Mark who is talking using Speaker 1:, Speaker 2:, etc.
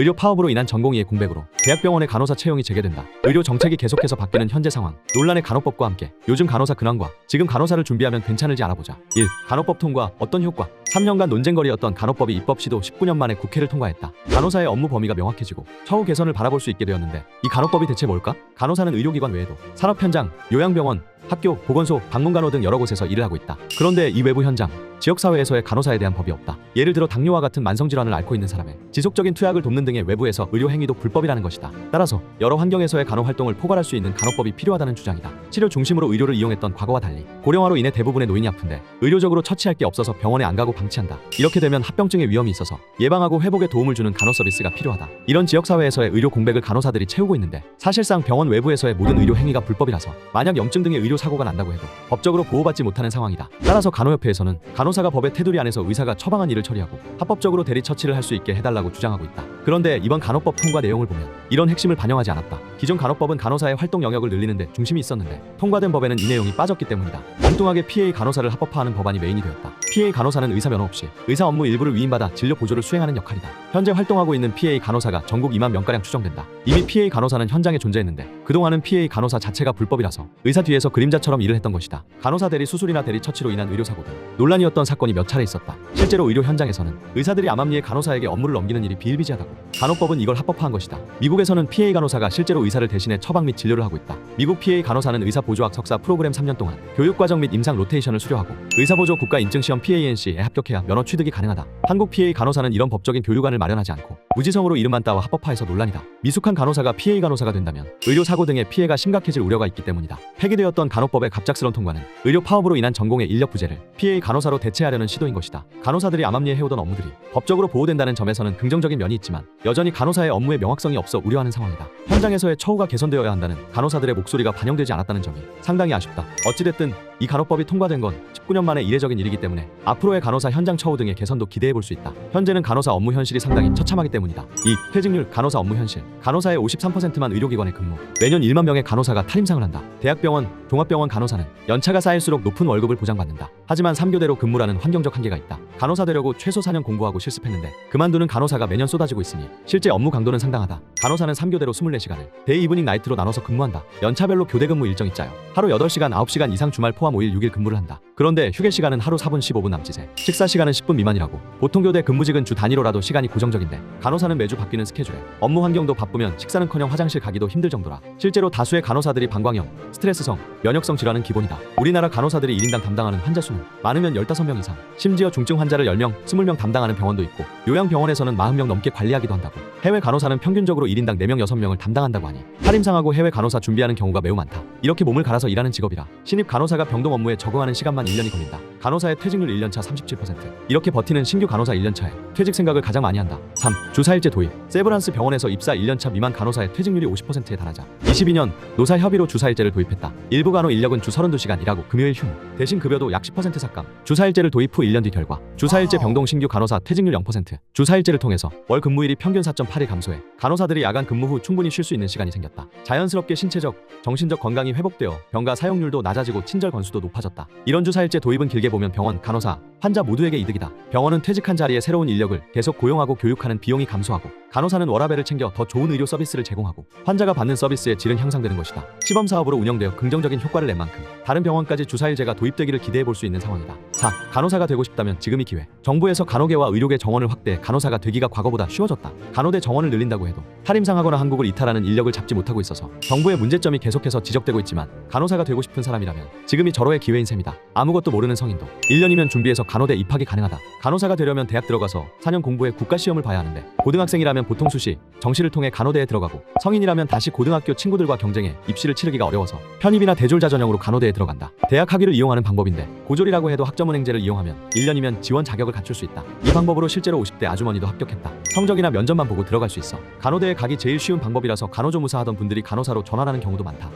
Speaker 1: 의료 파업으로 인한 전공의의 공백으로 대학병원의 간호사 채용이 재개된다. 의료 정책이 계속해서 바뀌는 현재 상황. 논란의 간호법과 함께 요즘 간호사 근황과 지금 간호사를 준비하면 괜찮을지 알아보자. 1. 간호법 통과 어떤 효과? 3년간 논쟁거리였던 간호법이 입법 시도 19년 만에 국회를 통과했다. 간호사의 업무 범위가 명확해지고 처우 개선을 바라볼 수 있게 되었는데 이 간호법이 대체 뭘까? 간호사는 의료기관 외에도 산업 현장, 요양병원, 학교, 보건소, 방문간호 등 여러 곳에서 일을 하고 있다. 그런데 이 외부 현장, 지역사회에서의 간호사에 대한 법이 없다. 예를 들어 당뇨와 같은 만성질환을 앓고 있는 사람의 지속적인 투약을 돕는 등의 외부에서 의료 행위도 불법이라는 것이다. 따라서 여러 환경에서의 간호 활동을 포괄할 수 있는 간호법이 필요하다는 주장이다. 치료 중심으로 의료를 이용했던 과거와 달리 고령화로 인해 대부분의 노인이 아픈데 의료적으로 처치할 게 없어서 병원에 안 가고 방치한다. 이렇게 되면 합병증의 위험이 있어서 예방하고 회복에 도움을 주는 간호 서비스가 필요하다. 이런 지역사회에서의 의료 공백을 간호사들이 채우고 있는데 사실상 병원 외부에서의 모든 의료 행위가 불법이라서 만약 염증 등의 의료 사고가 난다고 해도 법적으로 보호받지 못하는 상황이다. 따라서 간호협회에서는 간호사가 법의 테두리 안에서 의사가 처방한 일을 처리하고 합법적으로 대리 처치를 할 수 있게 해달라고 주장하고 있다. 그런데 이번 간호법 통과 내용을 보면 이런 핵심을 반영하지 않았다. 기존 간호법은 간호사의 활동 영역을 늘리는데 중심이 있었는데 통과된 법에는 이 내용이 빠졌기 때문이다. 엉뚱하게 PA 간호사를 합법화하는 법안이 메인이 되었다. PA 간호사는 의사 면허 없이 의사 업무 일부를 위임받아 진료 보조를 수행하는 역할이다. 현재 활동하고 있는 PA 간호사가 전국 2만 명가량 추정된다. 이미 PA 간호사는 현장에 존재했는데 그동안은 PA 간호사 자체가 불법이라서 의사 뒤에서 그림자처럼 일을 했던 것이다. 간호사 대리 수술이나 대리 처치로 인한 의료 사고 등 논란이었던 사건이 몇 차례 있었다. 실제로 의료 현장에서는 의사들이 암암리에 간호사에게 업무를 넘기는 일이 비일비재하다고. 간호법은 이걸 합법화한 것이다. 미국에서는 PA 간호사가 실제로 의사를 대신해 처방 및 진료를 하고 있다. 미국 PA 간호사는 의사 보조 학 석사 프로그램 3년 동안 교육 과정 및 임상 로테이션을 수료하고 의사 보조 국가 인증 시험 PANC에 합격해야 면허 취득이 가능하다. 한국 PA 간호사는 이런 법적인 교류관을 마련하지 않고 무지성으로 이름만 따와 합법화해서 논란이다. 미숙한 간호사가 PA 간호사가 된다면 의료 사고 등의 피해가 심각해질 우려가 있기 때문이다. 폐기되었던 간호법의 갑작스런 통과는 의료 파업으로 인한 전공의 인력 부재를 PA 간호사로 대체하려는 시도인 것이다. 간호사들이 암암리에 해오던 업무들이 법적으로 보호된다는 점에서는 긍정적인 면이 있지만 여전히 간호사의 업무의 명확성이 없어 우려하는 상황이다. 현장에서의 처우가 개선되어야 한다는 간호사들의 목소리가 반영되지 않았다는 점이 상당히 아쉽다. 어찌됐든 이 간호법이 통과된 건 19년 만에 이례적인 일이기 때문에 앞으로의 간호사 현장 처우 등의 개선도 기대해 볼 수 있다. 현재는 간호사 업무 현실이 상당히 처참하기 때문이다. 이 퇴직률 간호사 업무 현실 간호사의 53%만 의료기관에 근무 매년 1만 명의 간호사가 탈임상을 한다. 대학병원, 종합병원 간호사는 연차가 쌓일수록 높은 월급을 보장받는다. 하지만 3교대로 근무라는 환경적 한계가 있다. 간호사 되려고 최소 4년 공부하고 실습했는데 그만두는 간호사가 매년 쏟아지고 있으니 실제 업무 강도는 상당하다. 간호사는 3교대로 24시간을 데이 이브닝 나이트로 나눠서 근무한다. 연차별로 교대 근무 일정이 짜요. 하루 8시간 9시간 이상 주말 포함 5일 6일 근무를 한다. 그런데 휴게 시간은 하루 4분 15분 남짓에 식사 시간은 10분 미만이라고. 보통 교대 근무직은 주 단위로라도 시간이 고정적인데 간호사는 매주 바뀌는 스케줄에 업무 환경도 바쁘면 식사는커녕 화장실 가기도 힘들 정도라. 실제로 다수의 간호사들이 방광염, 스트레스성, 면역성 질환은 기본이다. 우리나라 간호사들이 1인당 담당하는 환자 수는 많으면 15명 이상, 심지어 중증 환자를 10명, 20명 담당하는 병원도 있고 요양병원에서는 40명 넘게 관리하기도 한다고. 해외 간호사는 평균적으로 1인당 4명, 6명을 담당한다고 하니 탈임상하고 해외 간호사 준비하는 경우가 매우 많다. 이렇게 몸을 갈아서 일하는 직업이라 신입 간호사가 병동 업무에 적응하는 시간만 1년이 걸린다. 간호사의 퇴직률 1년차 37%. 이렇게 버티는 신규 간호사 1년차에 퇴직 생각을 가장 많이 한다. 3. 주사일제 도입. 세브란스 병원에서 입사 1년차 미만 간호사의 퇴직률이 50%에 달하자 22년 노사 협의로 주사일제를 도입했다. 일부 간호 인력은 주 32시간 일하고 금요일 휴무. 대신 급여도 약 10% 삭감. 주사일제를 도입 후 1년 뒤 결과. 주사일제 병동 신규 간호사 퇴직률 0%. 주사일제를 통해서 월 근무일이 평균 4.8일 감소해 간호사들이 야간 근무 후 충분히 쉴 수 있는 시간이 생겼다. 자연스럽게 신체적, 정신적 건강이 회복되어 병가 사용률도 낮아지고 친절 건수도 높아졌다. 이런 주사일제 도입은 길게 보면 병원, 간호사, 환자 모두에게 이득이다. 병원은 퇴직한 자리에 새로운 인력을 계속 고용하고 교육하는 비용이 감소하고 간호사는 워라밸을 챙겨 더 좋은 의료 서비스를 제공하고 환자가 받는 서비스의 질은 향상되는 것이다. 시범 사업으로 운영되어 긍정적인 효과를 낸 만큼 다른 병원까지 주사일제가 도입되기를 기대해 볼 수 있는 상황이다. 4. 간호사가 되고 싶다면 지금이 기회. 정부에서 간호계와 의료계 정원을 확대해 간호사가 되기가 과거보다 쉬워졌다. 간호대 정원을 늘린다고 해도 탈임상하거나 한국을 이탈하는 인력을 잡지 못하고 있어서 정부의 문제점이 계속해서 지적되고 있지만 간호사가 되고 싶은 사람이라면 지금이 절호의 기회인 셈이다. 아무것도 모르는 성인도 1년이면 준비해서 간호대 입학이 가능하다. 간호사가 되려면 대학 들어가서 4년 공부해 국가 시험을 봐야 하는데 고등학생이라면 보통 수시, 정시를 통해 간호대에 들어가고 성인이라면 다시 고등학교 친구들과 경쟁해 입시를 치르기가 어려워서 편입이나 대졸자 전형으로 간호대에 들어간다. 대학 학위를 이용하는 방법인데 고졸이라고 해도 학점은 행제를 이용하면 1년이면 지원 자격을 갖출 수 있다. 이 방법으로 실제로 50대 아주머니도 합격했다. 성적이나 면접만 보고 들어갈 수 있어. 간호대에 가기 제일 쉬운 방법이라서 간호조무사 하던 분들이 간호사로 전환하는 경우도 많다.